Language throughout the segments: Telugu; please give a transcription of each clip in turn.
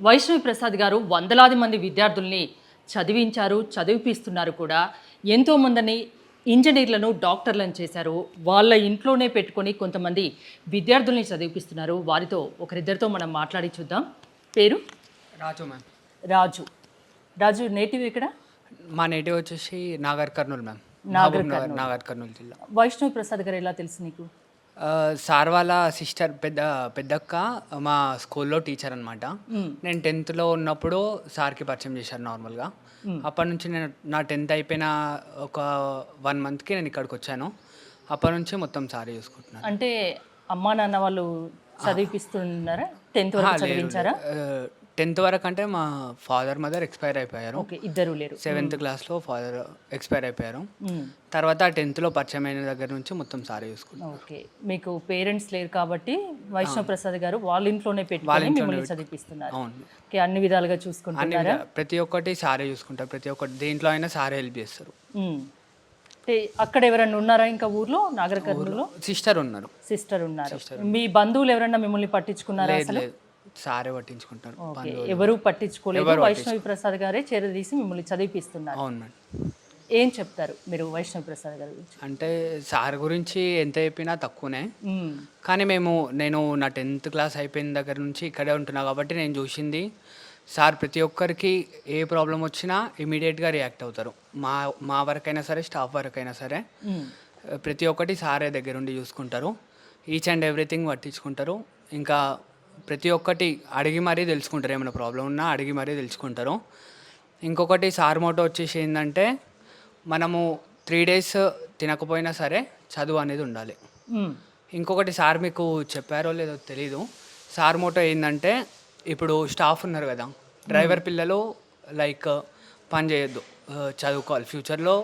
వైష్ణవి ప్రసాద్ గారు వందలాది మంది విద్యార్థుల్ని చదివించారు చదివిపిస్తున్నారు కూడా. ఎంతో మందిని ఇంజనీర్లను డాక్టర్లను చేశారు. వాళ్ళ ఇంట్లోనే పెట్టుకొని కొంతమంది విద్యార్థుల్ని చదివిపిస్తున్నారు. వారితో ఒకరిద్దరితో మనం మాట్లాడి చూద్దాం. పేరు? రాజు మ్యామ్. రాజు. రాజు నేటివ్ ఇక్కడ? మా నేటివ్ వచ్చేసి నాగర్ కర్నూలు మ్యామ్. నాగర్ నగర్ కర్నూలు జిల్లా. వైష్ణవి ప్రసాద్ గారు ఎలా తెలుసు నీకు? సార్ వాళ్ళ సిస్టర్ పెద్ద పెద్దక్క మా స్కూల్లో టీచర్ అనమాట నేను టెన్త్లో ఉన్నప్పుడు సార్కి పరిచయం చేశాను నార్మల్గా. అప్పటి నుంచి నేను నా టెన్త్ అయిపోయిన ఒక వన్ మంత్కి నేను ఇక్కడికి వచ్చాను. అప్పటి నుంచి మొత్తం సారీ చూసుకుంటున్నాను. అంటే అమ్మా నాన్న వాళ్ళు చదివిపిస్తున్నారా? టెన్త్ వరకు చదివించారా? టెన్త్ వరకు అంటే మా ఫాదర్ మదర్ ఎక్స్పైర్ అయిపోయారు. ఓకే ఇద్దరు లేరు. సెవెంత్ క్లాస్లో ఫాదర్ ఎక్స్పైర్ అయిపోయారు. తర్వాత టెన్త్లో పరిచయం అయిన దగ్గర నుంచి మొత్తం సారీ చూసుకున్నాను ఓకే మీకు పేరెంట్స్ లేరు కాబట్టి వైష్ణవ్ ప్రసాద్ గారు వాళ్ళ ఇంట్లోనే పెట్టుకొని మిమ్మల్ని చదివిపిస్తున్నారు. అవును. ఓకే అన్ని విధాలుగా చూసుకుంటున్నారా? ప్రతి ఒక్కటి సారే చూసుకుంటారు. ప్రతి ఒక్కటి దేంట్లో అయినా సారే హెల్ప్ చేస్తారు. అంటే అక్కడ ఎవరన్నా ఉన్నారా ఇంకా ఊర్లో? నాగర్ కర్నూలులో సిస్టర్ ఉన్నారు. సిస్టర్ ఉన్నారు. మీ బంధువులు ఎవరన్నా మిమ్మల్ని పట్టించుకున్నారా అసలు? లేదు. సారే పట్టించుకుంటారు. ఎవరు పట్టించుకోలేదు. వైష్ణవి ప్రసాద్ గారే చేరదీసి మిమ్మల్ని చదివిపిస్తున్నారు. అవును మేడం. ఏం చెప్తారు మీరు వైష్ణవి ప్రసాద్ గారి గురించి? అంటే సార్ గురించి ఎంత చెప్పినా తక్కువనే. కానీ మేము నేను నా టెన్త్ క్లాస్ అయిపోయిన దగ్గర నుంచి ఇక్కడే ఉంటున్నా కాబట్టి నేను చూసింది సార్ ప్రతి ఒక్కరికి ఏ ప్రాబ్లం వచ్చినా ఇమీడియట్గా రియాక్ట్ అవుతారు. మా మా వరకైనా సరే స్టాఫ్ వరకైనా సరే. ప్రతి ఒక్కటి సారే దగ్గరుండి చూసుకుంటారు. ఈచ్ అండ్ ఎవ్రీథింగ్ పట్టించుకుంటారు. ఇంకా ప్రతి ఒక్కటి అడిగి మరీ తెలుసుకుంటారు. ఏమైనా ప్రాబ్లం ఉన్నా అడిగి మరీ తెలుసుకుంటారు. ఇంకొకటి సార్ మోటో వచ్చేసి ఏంటంటే మనము త్రీ డేస్ తినకపోయినా సరే చదువు అనేది ఉండాలి. ఇంకొకటి సార్ మీకు చెప్పారో లేదో తెలీదు. సార్ మోటో ఏంటంటే ఇప్పుడు స్టాఫ్ ఉన్నారు కదా డ్రైవర్ పిల్లలు లైక్ పని చేయొద్దు. చదువుకోవాలి. ఫ్యూచర్లో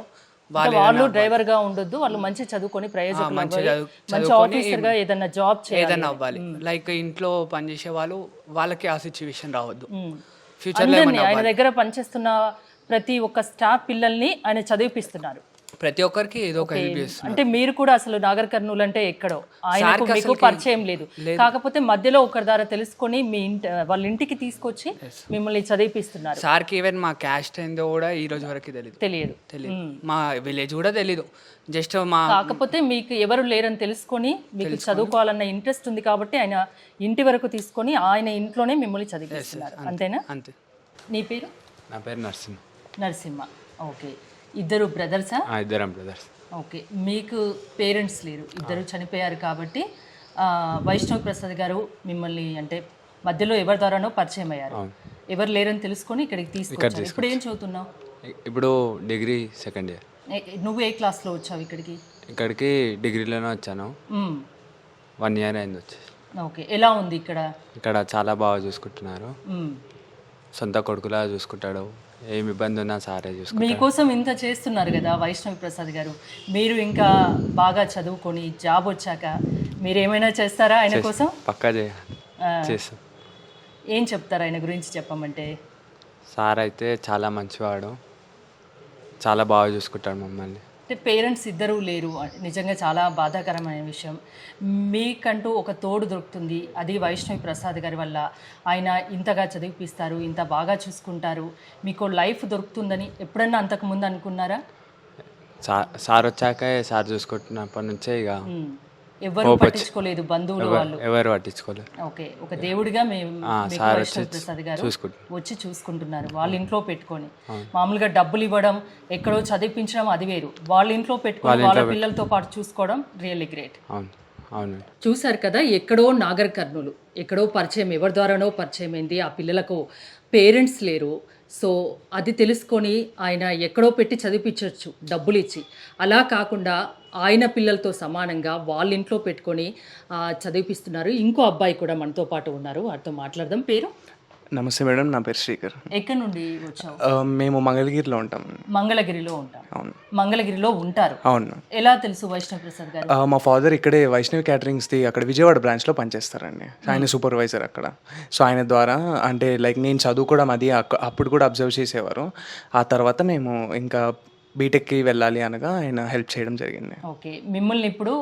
వాళ్ళు డ్రైవర్గా ఉండొద్దు వాళ్ళు మంచి చదువుకొని ప్రయోజకులు మంచి ఆఫీసర్గా ఏదైనా జాబ్ ఏదైనా అవ్వాలి. లైక్ ఇంట్లో పనిచేసే వాళ్ళు వాళ్ళకి ఆ సిచ్యువేషన్ రావద్దు. అందరినీ ఆయన దగ్గర పనిచేస్తున్న ప్రతి ఒక్క స్టాఫ్ పిల్లల్ని ఆయన చదివిపిస్తున్నారు. ప్రతి ఒక్కరికి ఏదో ఒక హెల్ప్ చేస్తుంది అంటే మీరు కూడా అసలు నాగర్ కర్నూలు అంటే ఎక్కడో? ఆయనకు మీకు పరిచయం లేదు. కాకపోతే మధ్యలో ఒకరి ద్వారా తెలుసుకొని మీ ఇంటి వాళ్ళ ఇంటికి తీసుకొచ్చి మిమ్మల్ని చదివిపిస్తున్నారు. సార్కి ఈవెన్ మా క్యాస్ట్ ఏందో కూడా ఈ రోజు వరకు తెలియదు. తెలియదు తెలియదు మా విలేజ్ కూడా తెలీదు. జస్ట్ మా కాకపోతే మీకు ఎవరు లేరని తెలుసుకొని మీకు చదువుకోవాలన్న ఇంట్రెస్ట్ ఉంది కాబట్టి ఆయన ఇంటి వరకు తీసుకొని ఆయన ఇంట్లోనే మిమ్మల్ని చదివిస్తున్నారు అంతేనా? అంతే. నీ పేరు? నా పేరు నరసింహ. నరసింహ. ఓకే. ఇద్దరు బ్రదర్సా? ఆ, ఇద్దరం బ్రదర్స్. ఓకే. మీకు పేరెంట్స్ లేరు. ఇద్దరు చనిపోయారు కాబట్టి వైష్ణవ్ ప్రసాద్ గారు మిమ్మల్ని అంటే మధ్యలో ఎవరి ద్వారానో పరిచయం అయ్యారు. ఎవరు లేరని తెలుసుకొని ఇక్కడికి తీసుకొచ్చారు. ఇప్పుడు ఏం చదువుతున్నావు? ఇప్పుడు డిగ్రీ సెకండ్ ఇయర్. నువ్వు ఏ క్లాస్లో వచ్చావు ఇక్కడికి? ఇక్కడికి డిగ్రీలోనే వచ్చాను. వన్ ఇయర్ అయింది వచ్చి ఓకే. ఎలా ఉంది ఇక్కడ? ఇక్కడ చాలా బాగా చూసుకుంటున్నారు. సొంత కొడుకులా చూసుకుంటాడు. ఏం ఇబ్బంది ఉన్నా సారే చూసుకుంటాడు. మీకోసం ఇంత చేస్తున్నారు కదా వైష్ణవి ప్రసాద్ గారు. మీరు ఇంకా బాగా చదువుకొని జాబ్ వచ్చాక మీరు ఏమైనా చేస్తారా ఆయన కోసం? పక్కా చేస్తాం. ఏం చెప్తారు ఆయన గురించి చెప్పమంటే? సార్ అయితే చాలా మంచివాడు. చాలా బాగా చూసుకుంటాడు మమ్మల్ని. అంటే పేరెంట్స్ ఇద్దరూ లేరు. నిజంగా చాలా బాధాకరమైన విషయం. మీకంటూ ఒక తోడు దొరుకుతుంది. అది వైష్ణవి ప్రసాద్ గారి వల్ల. ఆయన ఇంతగా చదివిపిస్తారు ఇంత బాగా చూసుకుంటారు. మీకు లైఫ్ దొరుకుతుందని ఎప్పుడన్నా అంతకు ముందు అనుకున్నారా? సార్ సార్ వచ్చాకే సార్ చూసుకుంటున్నప్పటి నుంచే ఇక. ఎవరు పట్టించుకోలేదు బంధువులు వాళ్ళు. ఎవరు పట్టించుకోలేరు ఓకే ఒక దేవుడిగా మేము ప్రసాద్ గారు వచ్చి చూసుకుంటున్నారు వాళ్ళ ఇంట్లో పెట్టుకొని. మామూలుగా డబ్బులు ఇవ్వడం ఎక్కడో చదివించడం అది వేరు. వాళ్ళ ఇంట్లో పెట్టుకొని వాళ్ళ పిల్లలతో పాటు చూసుకోవడం రియల్లీ గ్రేట్ అవును అవును. చూశారు కదా ఎక్కడో నాగర్ కర్నూలు ఎక్కడో పరిచయం ఎవరి ద్వారానో పరిచయం అయింది ఆ పిల్లలకు పేరెంట్స్ లేరు సో అది తెలుసుకొని ఆయన ఎక్కడో పెట్టి చదివించవచ్చు డబ్బులు ఇచ్చి అలా కాకుండా ఆయన పిల్లలతో సమానంగా వాళ్ళ ఇంట్లో పెట్టుకొని చదివిపిస్తున్నారు. ఇంకో అబ్బాయి కూడా మనతో పాటు ఉన్నారు. వారితో మాట్లాడదాం. పేరు? నమస్తే మేడం నా పేరు శ్రీకర్. ఎక్కడి నుండి వచ్చావు? మేము మంగళగిరిలో ఉంటాం. మంగళగిరిలో ఉంటాం. అవును. మంగళగిరిలో ఉంటారు. అవును. ఎలా తెలుసు వైష్ణవ్ ప్రసాద్ గారు? మా ఫాదర్ ఇక్కడే వైష్ణవి క్యాటరింగ్స్ది అక్కడ విజయవాడ బ్రాంచ్లో పనిచేస్తారండి. ఆయన సూపర్వైజర్ అక్కడ. సో ఆయన ద్వారా అంటే లైక్ నేను చదువుకోవడం అది అప్పుడు కూడా అబ్జర్వ్ చేసేవారు. ఆ తర్వాత మేము ఇంకా బీటెక్కి వెళ్ళాలి అనగా ఆయన హెల్ప్ చేయడం జరిగింది. ఓకే. మిమ్మల్ని ఇప్పుడు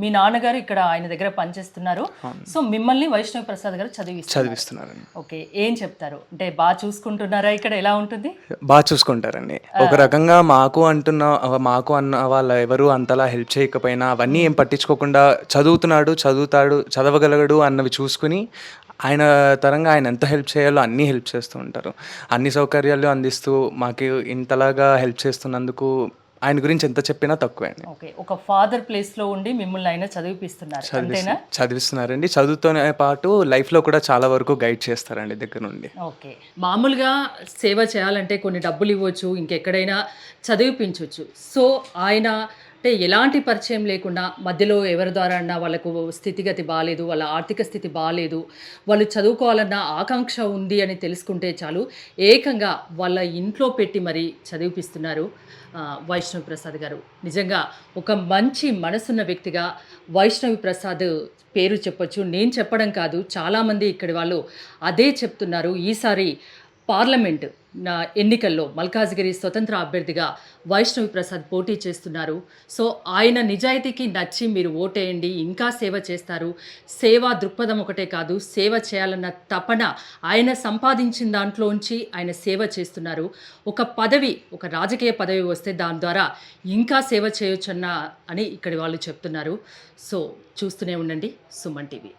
మీ నాన్నగారు ఇక్కడ ఆయన దగ్గర పనిచేస్తున్నారు. సో మిమ్మల్ని వైష్ణవ్ ప్రసాద్ గారు చదివిస్తారు చదివిస్తున్నారండి. ఓకే. ఏం చెప్తారు? అంటే బాగా చూసుకుంటున్నారా ఇక్కడ? ఎలా ఉంటుంది? బాగా చూసుకుంటారండి. ఒక రకంగా మాకు అంటున్న మాకు అన్న వాళ్ళ ఎవరు అంతలా హెల్ప్ చేయకపోయినా అవన్నీ ఏం పట్టించుకోకుండా చదువుతున్నాడు చదువుతాడు చదవగలగడు అన్నవి చూసుకుని ఆయన తరంగా ఆయన ఎంత హెల్ప్ చేయాలో అన్నీ హెల్ప్ చేస్తూ ఉంటారు. అన్ని సౌకర్యాలు అందిస్తూ మాకు ఇంతలాగా హెల్ప్ చేస్తున్నందుకు ఆయన గురించి ఎంత చెప్పినా తక్కువే అండి. ఓకే ఒక ఫాదర్ ప్లేస్లో ఉండి మిమ్మల్ని ఆయన చదివిపిస్తున్నారు అంతేనా? చదివిస్తున్నారండి. చదువుతోనే పాటు లైఫ్లో కూడా చాలా వరకు గైడ్ చేస్తారండి దగ్గర నుండి. ఓకే మామూలుగా సేవ చేయాలంటే కొన్ని డబ్బులు ఇవ్వచ్చు ఇంకెక్కడైనా చదివిపించవచ్చు. సో ఆయన అంటే ఎలాంటి పరిచయం లేకుండా మధ్యలో ఎవరి ద్వారా అన్నా వాళ్ళకు స్థితిగతి బాగాలేదు వాళ్ళ ఆర్థిక స్థితి బాగాలేదు వాళ్ళు చదువుకోవాలన్న ఆకాంక్ష ఉంది అని తెలుసుకుంటే చాలు. ఏకంగా వాళ్ళ ఇంట్లో పెట్టి మరీ చదివిపిస్తున్నారు వైష్ణవి ప్రసాద్ గారు. నిజంగా ఒక మంచి మనసున్న వ్యక్తిగా వైష్ణవి ప్రసాద్ పేరు చెప్పొచ్చు. నేను చెప్పడం కాదు చాలామంది ఇక్కడి వాళ్ళు అదే చెప్తున్నారు. ఈసారి పార్లమెంట్ ఎన్నికల్లో మల్కాజ్గిరి స్వతంత్ర అభ్యర్థిగా వైష్ణవి ప్రసాద్ పోటీ చేస్తున్నారు. సో ఆయన నిజాయితీకి నచ్చి మీరు ఓటేయండి ఇంకా సేవ చేస్తారు. సేవా దృక్పథం ఒకటే కాదు సేవ చేయాలన్న తపన ఆయన సంపాదించిన దాంట్లోంచి ఆయన సేవ చేస్తున్నారు. ఒక పదవి ఒక రాజకీయ పదవి వస్తే దాని ద్వారా ఇంకా సేవ చేయొచ్చన్న అని ఇక్కడి వాళ్ళు చెప్తున్నారు. సో చూస్తూనే ఉండండి సుమన్ టీవీ.